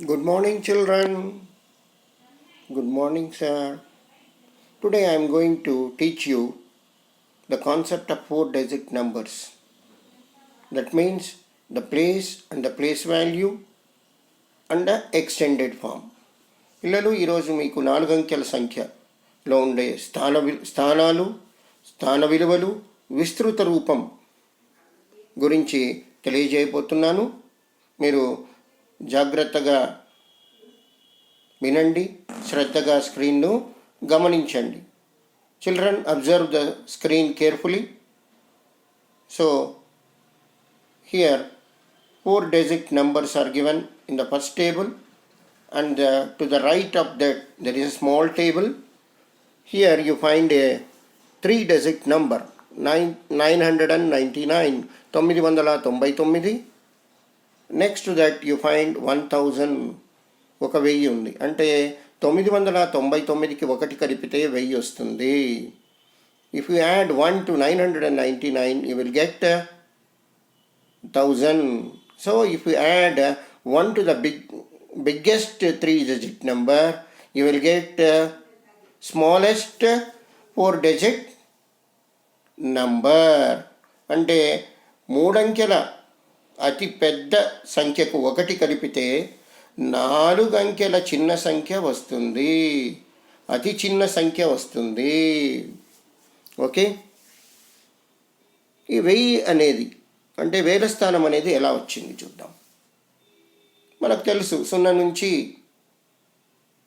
Good morning, children. Good morning, sir. Today I am going to teach you the concept of four digit numbers. That means the place and the place value and the extended form. పిల్లలు ఈరోజు మీకు నాలుగు అంకెల సంఖ్యలో ఉండే స్థాన వి స్థానాలు స్థాన విలువలు విస్తృత రూపం గురించి తెలియజేయబోతున్నాను మీరు జాగ్రత్తగా వినండి శ్రద్ధగా స్క్రీన్ను గమనించండి. Children observe the screen carefully. So here four digit numbers are given in the first table and to the right of that there is a small table here you find a three digit number nine nine hundred and ninety nine తొమ్మిది వందల తొంభై తొమ్మిది next that you find one thousand ఒక వెయ్యి ఉంది. అంటే తొమ్మిది వందల తొంభై తొమ్మిదికి ఒకటి కలిపితే వెయ్యి వస్తుంది. If you add one to nine hundred and ninety nine you will get thousand so if you add one to the big biggest three digit number you will get smallest four digit number అంటే మూడంకెల అతి పెద్ద సంఖ్యకు ఒకటి కలిపితే నాలుగు అంకెల చిన్న సంఖ్య వస్తుంది. అతి చిన్న సంఖ్య వస్తుంది. ఓకే? ఈ వెయ్యి అనేది అంటే వేల స్థానం అనేది ఎలా వచ్చింది చూద్దాం. మనకు తెలుసు సున్నా నుంచి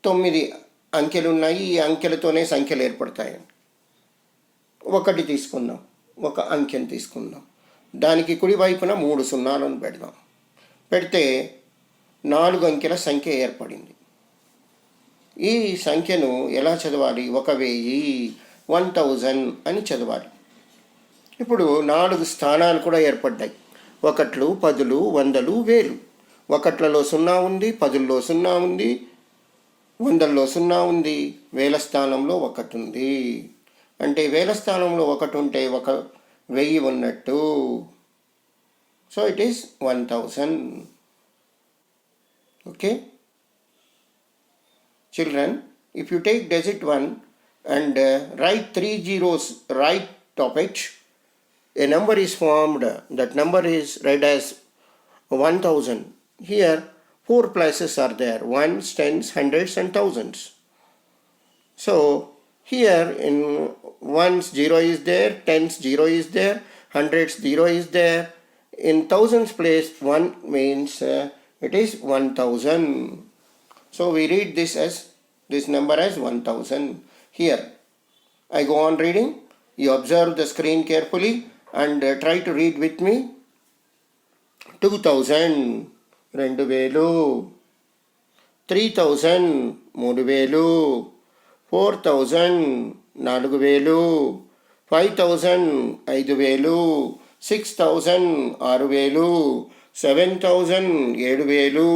తొమ్మిది అంకెలు ఉన్నాయి. ఈ అంకెలతోనే సంఖ్యలు ఏర్పడతాయి. ఒకటి తీసుకుందాం. ఒక అంకెను తీసుకుందాం. దానికి కుడివైపున మూడు సున్నాలను పెడదాం. పెడితే నాలుగు అంకెల సంఖ్య ఏర్పడింది. ఈ సంఖ్యను ఎలా చదవాలి? ఒక వెయ్యి వన్ థౌజండ్ అని చదవాలి. ఇప్పుడు నాలుగు స్థానాలు కూడా ఏర్పడ్డాయి. ఒకట్లు పదులు వందలు వేలు. ఒకట్లలో సున్నా ఉంది పదుల్లో సున్నా ఉంది వందల్లో సున్నా ఉంది. వేల స్థానంలో ఒకటి ఉంది. అంటే వేల స్థానంలో ఒకటి ఉంటే ఒక వెయ్యి ఉన్నట్టు so it is one thousand okay children if you take digit one and write three zeros right top it a number is formed, that number is read as 1000. Here, four places are there ones, tens, hundreds, and thousands. So, here in ones, zero is there, tens, zero is there, hundreds, zero is there. In thousands place, one means uh, it is 1000. So, we read this as this number as 1000. Here, I go on reading. You observe the screen carefully and uh, try to read with me. 2000 రెండు వేలు three thousand మూడు వేలు four thousand నాలుగు వేలు five thousand ఐదు వేలు six thousand ఆరు వేలు సెవెన్ థౌజండ్ ఏడు వేలు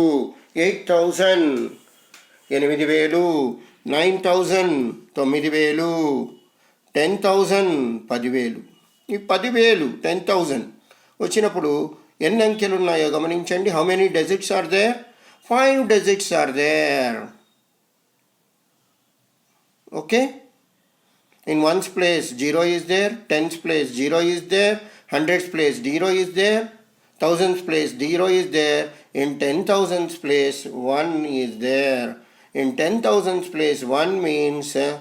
ఎయిట్ థౌజండ్ ఎనిమిది వేలు నైన్ థౌజండ్ తొమ్మిది వేలు టెన్ థౌజండ్ పదివేలు. ఈ పదివేలు టెన్ థౌజండ్ వచ్చినప్పుడు ఎన్ని అంకెలు ఉన్నాయో గమనించండి. How many digits are there five digits are there okay In ones place 0 is there, tens place 0 is there, hundreds place 0 is there, thousands place 0 is there, in ten thousands place 1 is there. In ten thousands place 1 means uh,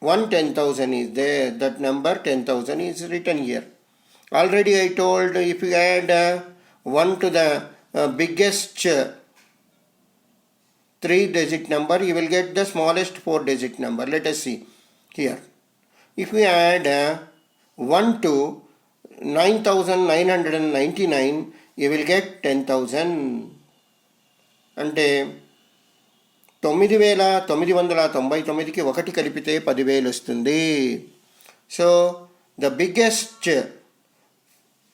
1 10,000 is there, that number 10,000 is written here. Already I told if you add uh, 1 to the uh, biggest uh, 3 digit number, you will get the smallest 4 digit number. Let us see here. If we add uh, 1 to 9,999, you will get 10,000. అంటే తొమ్మిది వేల తొమ్మిది వందల తొంభై తొమ్మిదికి ఒకటి కలిపితే పదివేలు వస్తుంది so the biggest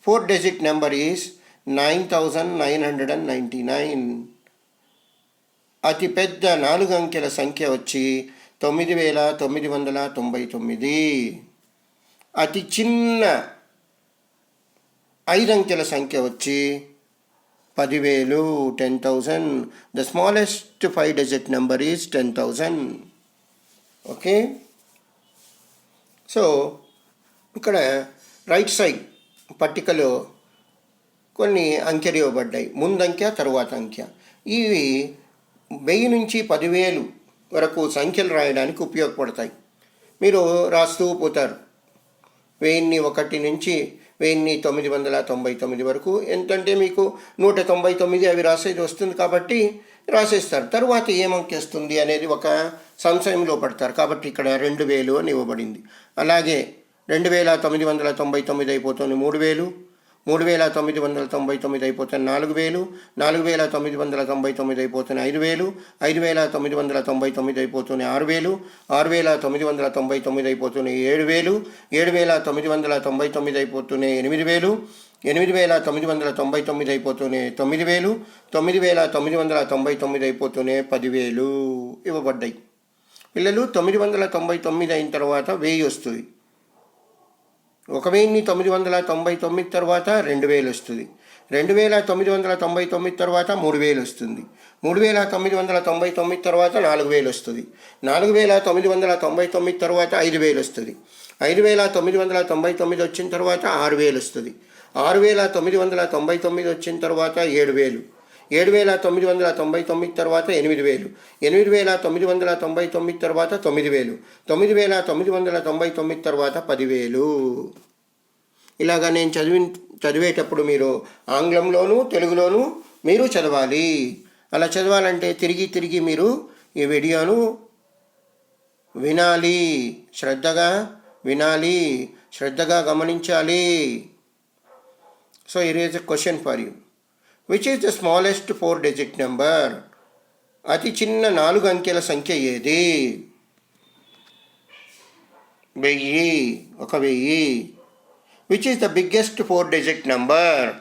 four digit number is nine thousand nine hundred and ninety nine అతి పెద్ద నాలుగు అంకెల సంఖ్య వచ్చి తొమ్మిది వేల తొమ్మిది వందల తొంభై తొమ్మిది. అతి చిన్న ఐదు అంకెల సంఖ్య వచ్చి పదివేలు ten thousand. The smallest five digit number is ten thousand. Okay? So ఇక్కడ రైట్ సైడ్ పట్టికలో కొన్ని అంకెలు ఇవ్వబడ్డాయి. ముందంకె తరువాత అంకె. ఇవి వెయ్యి నుంచి పదివేలు వరకు సంఖ్యలు రాయడానికి ఉపయోగపడతాయి. మీరు రాస్తూ పోతారు. వెయ్యిన్ని ఒకటి నుంచి వెయ్యిన్ని తొమ్మిది వందల తొంభై తొమ్మిది వరకు ఎంతంటే మీకు నూట తొంభై తొమ్మిది అవి రాసేది వస్తుంది కాబట్టి రాసేస్తారు. తర్వాత ఏమంకేస్తుంది అనేది ఒక సంశయంలో పడతారు. కాబట్టి ఇక్కడ రెండు వేలు అని ఇవ్వబడింది. అలాగే రెండు వేల తొమ్మిది వందల తొంభై తొమ్మిది అయిపోతుంది మూడు వేలు. మూడు వేల తొమ్మిది వందల తొంభై తొమ్మిది అయిపోతుంది నాలుగు వేలు నాలుగు వేల తొమ్మిది వందల తొంభై తొమ్మిది అయిపోతున్నాయి ఐదు వేలు ఐదు వేల తొమ్మిది వందల తొంభై తొమ్మిది అయిపోతుంది ఆరు వేలు ఆరు వేల తొమ్మిది వందల తొంభై తొమ్మిది అయిపోతుంది ఏడు వేలు ఏడు వేల తొమ్మిది వందల తొంభై తొమ్మిది అయిపోతుంది ఎనిమిది వేలు ఎనిమిది వేల తొమ్మిది వందల తొంభై తొమ్మిది అయిపోతున్నాయి తొమ్మిది వేలు తొమ్మిది వేల తొమ్మిది వందల తొంభై తొమ్మిది అయిపోతూనే పదివేలు ఇవ్వబడ్డాయి. పిల్లలు తొమ్మిది వందల తొంభై తొమ్మిది అయిన తర్వాత వెయ్యి వస్తుంది. ఒక వెయ్యిన్ని తొమ్మిది వందల తొంభై తొమ్మిది తర్వాత రెండు వేలు వస్తుంది. రెండు వేల తొమ్మిది వందల తొంభై తొమ్మిది తర్వాత మూడు వేలు వస్తుంది. మూడు వేల తొమ్మిది వందల తొంభై తొమ్మిది తర్వాత నాలుగు వేలు వస్తుంది. నాలుగు వేల తొమ్మిది వందల తొంభై తొమ్మిది తర్వాత ఐదు వేలు వస్తుంది. ఐదు వేల తొమ్మిది వందల తొంభై తొమ్మిది వచ్చిన తర్వాత ఆరు వేలు వస్తుంది. ఆరు వేల తొమ్మిది వందల తొంభై తొమ్మిది వచ్చిన తర్వాత ఏడు వేలు. ఏడు వేల తొమ్మిది వందల తొంభై తొమ్మిది తర్వాత ఎనిమిది వేలు. ఎనిమిది వేల తొమ్మిది వందల తొంభై తొమ్మిది తర్వాత తొమ్మిది వేలు. తొమ్మిది వేల తొమ్మిది వందల తొంభై తొమ్మిది తర్వాత పదివేలు. ఇలాగా నేను చదివి చదివేటప్పుడు మీరు ఆంగ్లంలోనూ తెలుగులోనూ మీరు చదవాలి. అలా చదవాలంటే తిరిగి తిరిగి మీరు ఈ వీడియోను వినాలి. శ్రద్ధగా వినాలి. శ్రద్ధగా గమనించాలి. సో ఈరోజు question for you which is the smallest four digit number అతి చిన్న నాలుగు అంకెల సంఖ్య ఏది? వెయ్యి ఒక వెయ్యి. Which is the biggest four digit number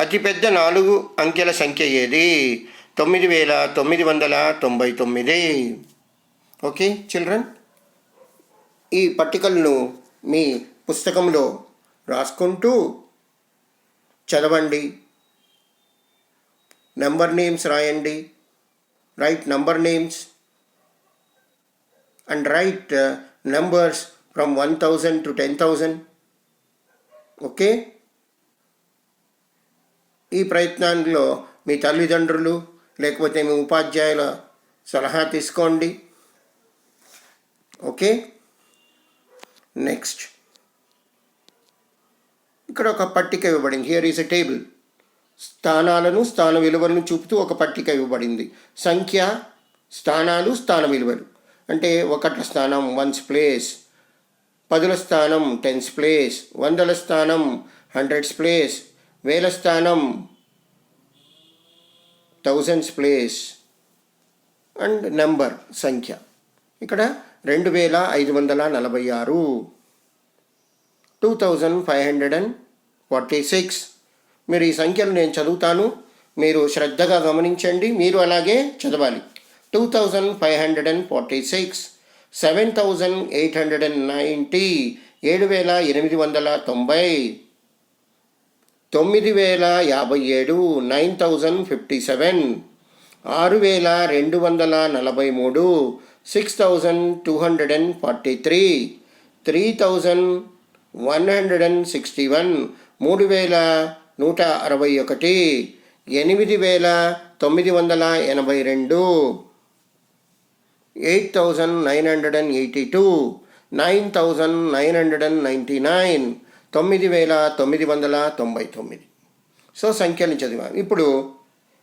అతిపెద్ద నాలుగు అంకెల సంఖ్య ఏది? తొమ్మిది వేల తొమ్మిది వందల తొంభై తొమ్మిది. ఓకే చిల్డ్రన్ ఈ పట్టికలను మీ పుస్తకంలో రాసుకుంటూ చదవండి. నెంబర్ నేమ్స్ రాయండి. Write number names and write numbers from one thousand to ten thousand okay ఈ ప్రయత్నాల్లో మీ తల్లిదండ్రులు లేకపోతే మీ ఉపాధ్యాయుల సలహా తీసుకోండి. ఓకే నెక్స్ట్ ఇక్కడ ఒక పట్టిక ఇవ్వబడింది. హియర్ ఈస్ ఎ టేబుల్ స్థానాలను స్థాన విలువలను చూపుతూ ఒక పట్టిక ఇవ్వబడింది. సంఖ్య స్థానాలు స్థాన విలువలు. అంటే ఒకట్ల స్థానం వన్స్ ప్లేస్ పదుల స్థానం టెన్స్ ప్లేస్ వందల స్థానం హండ్రెడ్స్ ప్లేస్ వేల స్థానం థౌజండ్స్ ప్లేస్ అండ్ నెంబర్ సంఖ్య. ఇక్కడ రెండు వేల ఐదు వందల నలభై ఆరు. Two thousand five hundred and forty six. మీరు ఈ సంఖ్యలు నేను చదువుతాను. మీరు శ్రద్ధగా గమనించండి. మీరు అలాగే చదవాలి. Two thousand five hundred and forty six. Seven thousand eight hundred and ninety. ఏడు వేల ఎనిమిది వందల తొంభై. తొమ్మిది వేల యాభై ఏడు. Nine thousand fifty seven. ఆరు వేల రెండు వందల నలభై మూడు. Six thousand two hundred and forty three. Three thousand one hundred and sixty one. మూడు వేల నూట అరవై ఒకటి ఎనిమిది వేల తొమ్మిది వందల ఎనభై రెండు eight thousand nine hundred and eighty two nine thousand nine hundred and ninety nine తొమ్మిది వేల తొమ్మిది వందల తొంభై తొమ్మిది. సో సంఖ్యలు చదివాం. ఇప్పుడు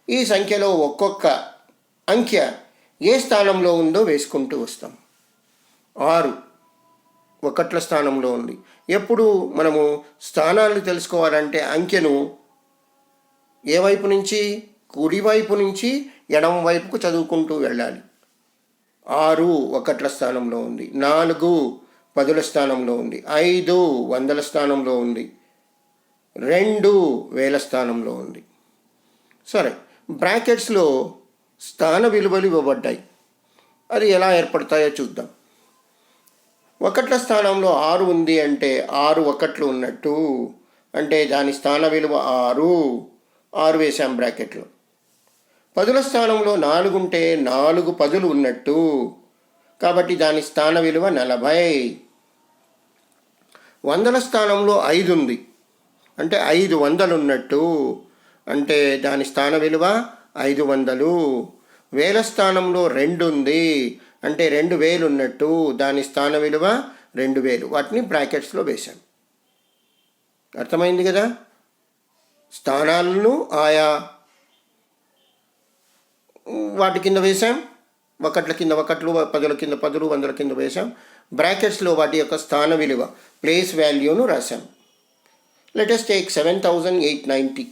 ఈ సంఖ్యలో ఒక్కొక్క అంకె ఏ స్థానంలో ఉందో వేసుకుంటూ వస్తాం. ఆరు ఒకట్ల స్థానంలో ఉంది. ఎప్పుడు మనము స్థానాలు తెలుసుకోవాలంటే అంకెను ఏ వైపు నుంచి? కుడివైపు నుంచి ఎడమ వైపుకు చదువుకుంటూ వెళ్ళాలి. ఆరు ఒకట్ల స్థానంలో ఉంది. నాలుగు పదుల స్థానంలో ఉంది. ఐదు వందల స్థానంలో ఉంది. రెండు వేల స్థానంలో ఉంది. సరే బ్రాకెట్స్లో స్థాన విలువలు ఇవ్వబడ్డాయి. అది ఎలా ఏర్పడతాయో చూద్దాం. ఒకట్ల స్థానంలో ఆరు ఉంది అంటే ఆరు ఒకట్లు ఉన్నట్టు. అంటే దాని స్థాన విలువ ఆరు. ఆరు వేసాం బ్రాకెట్లు. పదుల స్థానంలో నాలుగు ఉంటే నాలుగు పదులు ఉన్నట్టు. కాబట్టి దాని స్థాన విలువ నలభై. వందల స్థానంలో ఐదు ఉంది. అంటే ఐదు వందలు ఉన్నట్టు. అంటే దాని స్థాన విలువ ఐదు వందలు. వేల స్థానంలో రెండు ఉంది. అంటే రెండు వేలు ఉన్నట్టు దాని స్థాన విలువ రెండు వేలు. వాటిని బ్రాకెట్స్లో వేశాను అర్థమైంది కదా? స్థానాలను ఆయా వాటి కింద వేసాం ఒకట్ల కింద ఒకట్లు పదుల కింద పదులు వందల కింద వేసాం బ్రాకెట్స్లో వాటి యొక్క స్థాన విలువ ప్లేస్ వాల్యూను రాశాం. Let's take seven thousand eight ninety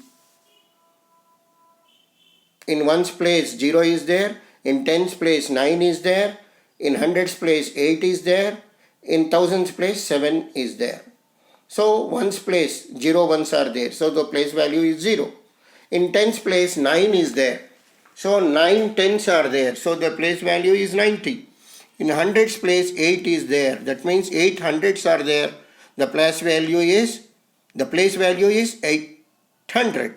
in ones place zero is there in tens place 9 is there in hundreds place 8 is there in thousands place 7 is there. So ones place 0 ones are there. So the place value is 0 in tens place 9 is there. So 9 tens are there. So the place value is 90 in hundreds place 8 is there. That means 8 hundreds are there. The place value is the place value is 800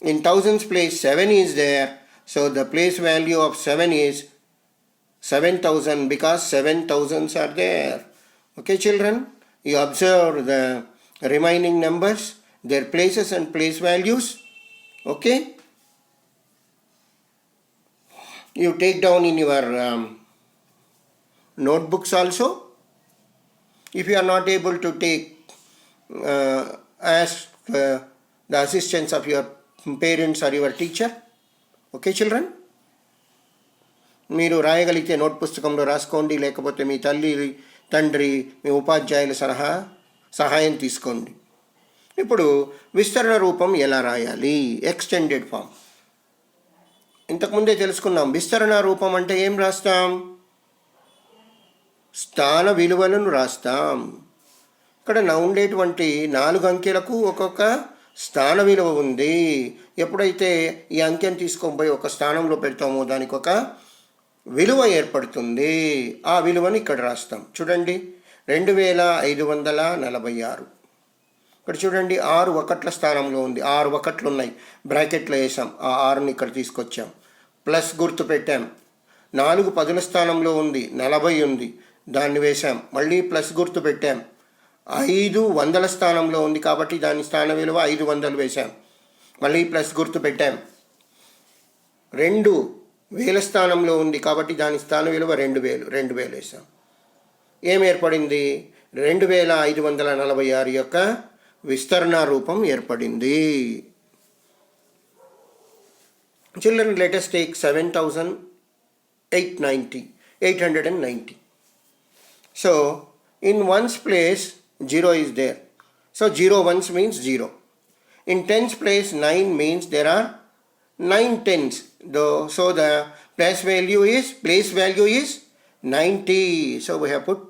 in thousands place 7 is there so the place value of 7 is 7000 because 7000s are there. Okay children? You observe the remaining numbers their places and place values. Okay? You take down in your um, notebooks also. If you are not able to take uh, ask uh, the assistance of your parents or your teacher okay children మీరు రాయగలిగితే note పుస్తకంలో రాసుకోండి లేకపోతే మీ తల్లి తండ్రి మీ ఉపాధ్యాయుల సలహా సహాయం తీసుకోండి. ఇప్పుడు విస్తరణ రూపం ఎలా రాయాలి? ఎక్స్టెండెడ్ ఫామ్ ఇంతకుముందే తెలుసుకున్నాం విస్తరణ రూపం అంటే ఏం రాస్తాం? స్థాన విలువలను రాస్తాం. ఇక్కడ నా ఉండేటువంటి నాలుగు అంకెలకు ఒక్కొక్క స్థాన విలువ ఉంది. ఎప్పుడైతే ఈ అంకెను తీసుకొని పోయి ఒక స్థానంలో పెడతామో దానికి ఒక విలువ ఏర్పడుతుంది. ఆ విలువని ఇక్కడ రాస్తాం. చూడండి రెండు వేల ఐదు వందల నలభై ఆరు. ఇక్కడ చూడండి ఆరు ఒకట్ల స్థానంలో ఉంది. ఆరు ఒకట్లు ఉన్నాయి. బ్రాకెట్లో వేసాం. ఆ ఆరుని ఇక్కడ తీసుకొచ్చాం. ప్లస్ గుర్తు పెట్టాం నాలుగు పదుల స్థానంలో ఉంది. నలభై ఉంది. దాన్ని వేశాం మళ్ళీ ప్లస్ గుర్తు పెట్టాం. ఐదు వందల స్థానంలో ఉంది కాబట్టి దాని స్థాన విలువ ఐదు వందలు వేశాం మళ్ళీ ప్లస్ గుర్తు పెట్టాం. రెండు వేల స్థానంలో ఉంది కాబట్టి దాని స్థాన విలువ రెండు వేలు రెండు వేలు వేసాం ఏం ఏర్పడింది? రెండు వేల ఐదు వందల నలభై ఆరు యొక్క విస్తరణ రూపం ఏర్పడింది. Children let's take seven thousand eight ninety eight hundred and ninety. So in ones place zero is there. So zero ones means zero. In tens place 9 means there are 9 tens. So the place value is place value is 90. So we have put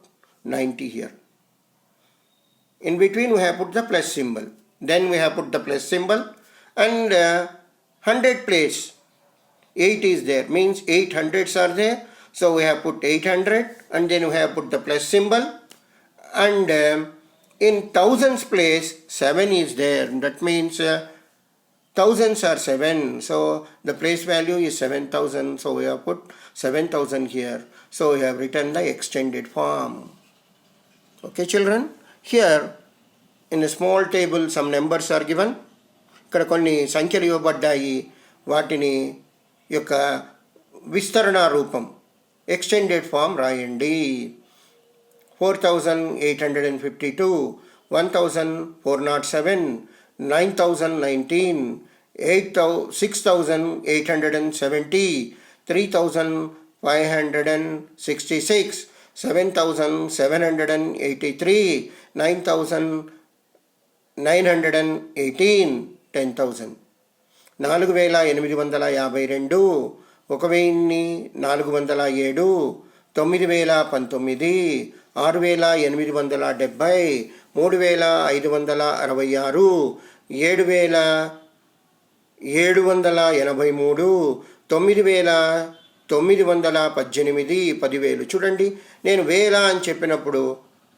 90 here. In between we have put the plus symbol. Then we have put the plus symbol and uh, 100 place 8 is there means 8 hundreds are there. So we have put 800 and then we have put the plus symbol and um, in thousands place 7 is there that means uh, thousands are 7 so the place value is 7000 so we have put 7000 here so we have written the extended form okay children here in a small table some numbers are given ఇక్కడ కొన్ని సంఖ్యలు ఇవ్వబడ్డాయి వాటిని యొక్క విస్తరణ రూపం extended form రాయండి four thousand eight hundred and fifty two one thousand four not seven nine thousand nineteen eight thou six thousand eight hundred and seventy three thousand five hundred and sixty six seven thousand seven hundred and eighty three nine thousand nine hundred and eighteen ten thousand నాలుగు వేల ఎనిమిది వందల యాభై రెండు ఒక వెయ్యిన్ని నాలుగు వందల ఏడు తొమ్మిది వేల పంతొమ్మిది ఆరు వేల ఎనిమిది వందల డెబ్భై మూడు వేల ఐదు వందల అరవై ఆరు ఏడు వేల ఏడు వందల ఎనభై మూడు తొమ్మిది వేల తొమ్మిది వందల పద్దెనిమిది పదివేలు. చూడండి నేను వేల అని చెప్పినప్పుడు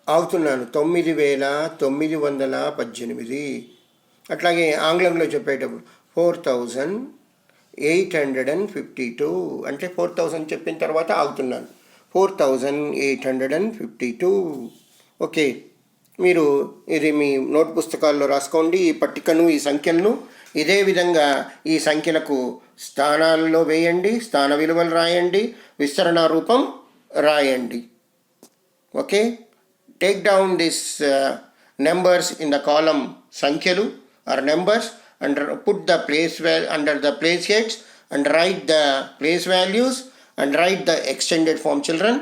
ఆగుతున్నాను. తొమ్మిది వేల తొమ్మిది వందల పద్దెనిమిది. అట్లాగే ఆంగ్లంలో చెప్పేటప్పుడు four thousand eight hundred and fifty two. అంటే ఫోర్ థౌజండ్ చెప్పిన తర్వాత ఆగుతున్నాను. Four thousand eight hundred and fifty two. Okay మీరు ఇది మీ నోట్ పుస్తకాల్లో రాసుకోండి. ఈ పట్టికను ఈ సంఖ్యలను ఇదే విధంగా ఈ సంఖ్యలకు స్థానాల్లో వేయండి స్థాన విలువలు రాయండి విస్తరణ రూపం రాయండి. Okay take down this numbers in the column సంఖ్యలు are numbers and put the place value under the place heads and write the place values and write the extended form children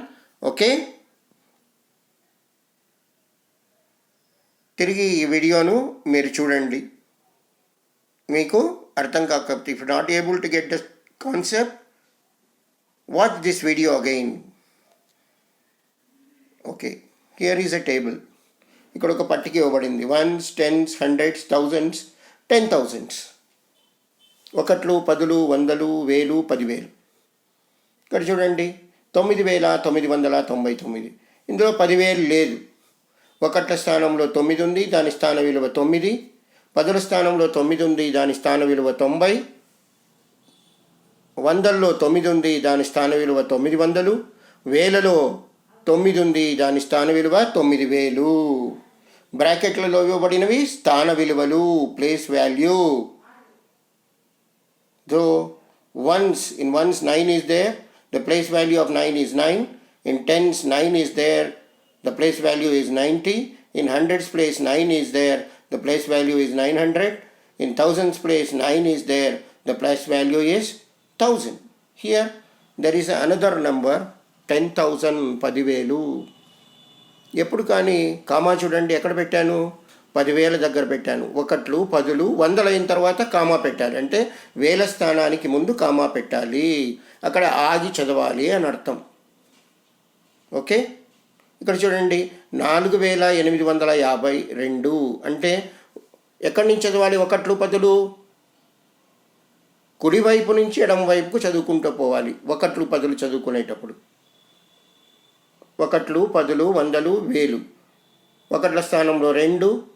okay తిరిగి ఈ వీడియోను మీరు చూడండి. మీకు అర్థం కాకపోతే if not able to get the concept watch this video again okay here is a table ఇక్కడ ఒక పట్టిక ఇవ్వబడింది. Ones tens hundreds thousands ten thousands ఒకట్లు పదులు వందలు వేలు పదివేలు. ఇక్కడ చూడండి తొమ్మిది వేల తొమ్మిది వందల తొంభై తొమ్మిది. ఇందులో పదివేలు లేదు. ఒకట్ల స్థానంలో తొమ్మిది ఉంది దాని స్థాన విలువ తొమ్మిది. పదుల స్థానంలో తొమ్మిది ఉంది దాని స్థాన విలువ తొంభై. వందల్లో తొమ్మిది ఉంది దాని స్థాన విలువ తొమ్మిది వందలు. వేలలో తొమ్మిది ఉంది దాని స్థాన విలువ తొమ్మిది వేలు. బ్రాకెట్లలో ఇవ్వబడినవి స్థాన విలువలు place value. Though ones in ones nine is the place value of nine is nine in tens nine is there the place value is ninety in hundreds place nine is there the place value is nine hundred in thousands place nine is there the place value is thousand here there is another number ten thousand పదివేలు ఎప్పుడు కానీ comma చూడండి ఎక్కడ పెట్టాను? పదివేల దగ్గర పెట్టాను. ఒకట్లు పదులు వందలైన తర్వాత కామా పెట్టాలి. అంటే వేల స్థానానికి ముందు కామా పెట్టాలి. అక్కడ ఆగి చదవాలి అని అర్థం. ఓకే? ఇక్కడ చూడండి. నాలుగు వేల ఎనిమిది వందల యాభై రెండు. అంటే ఎక్కడి నుంచి చదవాలి? ఒకట్లు పదులు? కుడివైపు నుంచి ఎడం వైపుకు చదువుకుంటూ పోవాలి. ఒకట్లు పదులు చదువుకునేటప్పుడు. ఒకట్లు పదులు వందలు వేలు. ఒకట్ల స్థానంలో రెండు.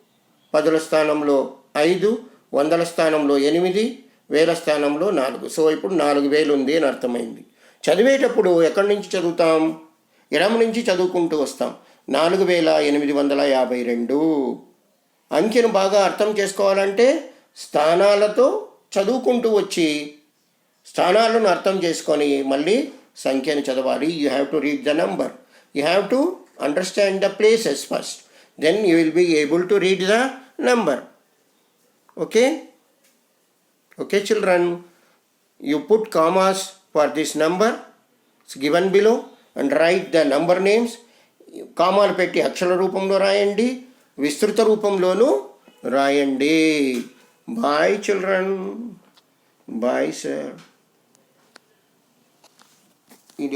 పదుల స్థానంలో ఐదు వందల స్థానంలో ఎనిమిది వేల స్థానంలో నాలుగు. సో ఇప్పుడు నాలుగు వేలు ఉంది అని అర్థమైంది. చదివేటప్పుడు ఎక్కడి నుంచి చదువుతాం? ఎడమ నుంచి చదువుకుంటూ వస్తాం. నాలుగు వేల ఎనిమిది వందల యాభై రెండు. అంకెను బాగా అర్థం చేసుకోవాలంటే స్థానాలతో చదువుకుంటూ వచ్చి స్థానాలను అర్థం చేసుకొని మళ్ళీ సంఖ్యను చదవాలి. You have to read the number you have to understand the places first then you will be able to read the number okay okay children you put commas for this number. It's given below. And write the number names. కామాలు పెట్టి అక్షర రూపంలో రాయండి. విస్తృత రూపంలోనూ రాయండి. Bye children bye sir ఇది